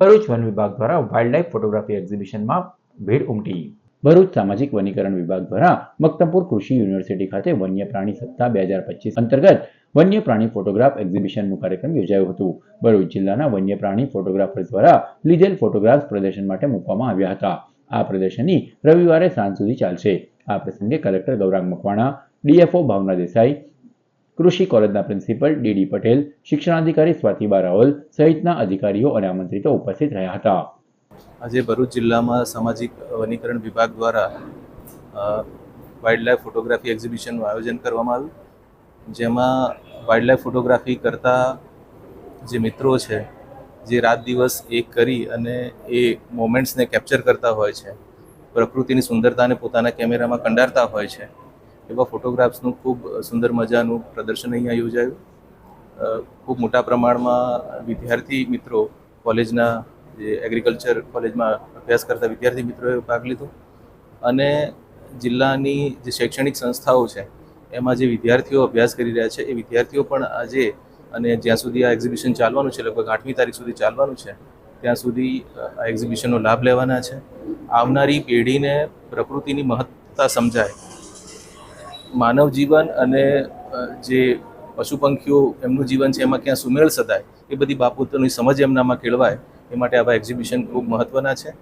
Bharuch one વિભાગ દ્વારા wild life photography એક્ઝિબિશનમાં ભીડ ઉમટી. ભરૂચ સામાજિક વનીકરણ વિભાગ દ્વારા મક્તમપુર કૃષિ યુનિવર્સિટી ખાતે વન્ય પ્રાણી સપ્તાહ બે હજાર પચીસ અંતર્ગત વન્ય પ્રાણી ફોટોગ્રાફ એક્ઝિબિશનનું કાર્યક્રમ યોજાયું હતું. ભરૂચ જિલ્લાના વન્ય પ્રાણી ફોટોગ્રાફર દ્વારા લીધેલ ફોટોગ્રાફ્સ પ્રદર્શન માટે મૂકવામાં આવ્યા હતા. આ પ્રદર્શની રવિવારે સાંજ સુધી ચાલશે. આ પ્રસંગે કલેક્ટર ગૌરાંગ મકવાણા ડીએફઓ ભાવના દેસાઈ કૃષિ કોલેજના પ્રિન્સિપલ ડીડી પટેલ, શિક્ષણાધિકારી સ્વાતિબા રાવલ સહિતના અધિકારીઓ અને આમંત્રિતો ઉપસ્થિત રહ્યા હતા. આજે ભરૂચ જિલ્લામાં સામાજિક વનીકરણ વિભાગ દ્વારા વાઇલ્ડ લાઈફ ફોટોગ્રાફી એક્ઝિબિશનનું આયોજન કરવામાં આવ્યું. જેમાં વાઇલ્ડ લાઈફ ફોટોગ્રાફી કરતા જે મિત્રો છે, જે રાત દિવસ એક કરી અને એ મોમેન્ટ્સને કેપ્ચર કરતા હોય છે, પ્રકૃતિની સુંદરતાને પોતાના કેમેરામાં કંડારતા હોય છે એવા ફોટોગ્રાફ્સનું ખૂબ સુંદર મજાનું પ્રદર્શન અહીંયા યોજાયું. ખૂબ મોટા પ્રમાણમાં વિદ્યાર્થી મિત્રો કોલેજના જે એગ્રીકલ્ચર કોલેજમાં અભ્યાસ કરતા વિદ્યાર્થી મિત્રોએ ભાગ લીધો. અને જિલ્લાની જે શૈક્ષણિક સંસ્થાઓ છે, એમાં જે વિદ્યાર્થીઓ અભ્યાસ કરી રહ્યા છે, એ વિદ્યાર્થીઓ પણ આજે અને જ્યાં સુધી આ એક્ઝિબિશન ચાલવાનું છે, લગભગ આઠમી તારીખ સુધી ચાલવાનું છે, ત્યાં સુધી આ એક્ઝિબિશનનો લાભ લેવાના છે. આવનારી પેઢીને પ્રકૃતિની મહત્તા સમજાય માનવ જીવન અને જે પશુ પંખીઓ એમનું જીવન છે, એમાં ક્યાં સુમેળ સદાય, એ બધી બાબતોની સમજ એમનામાં કેળવાય, એ માટે આવા એક્ઝિબિશન ખૂબ મહત્ત્વના છે.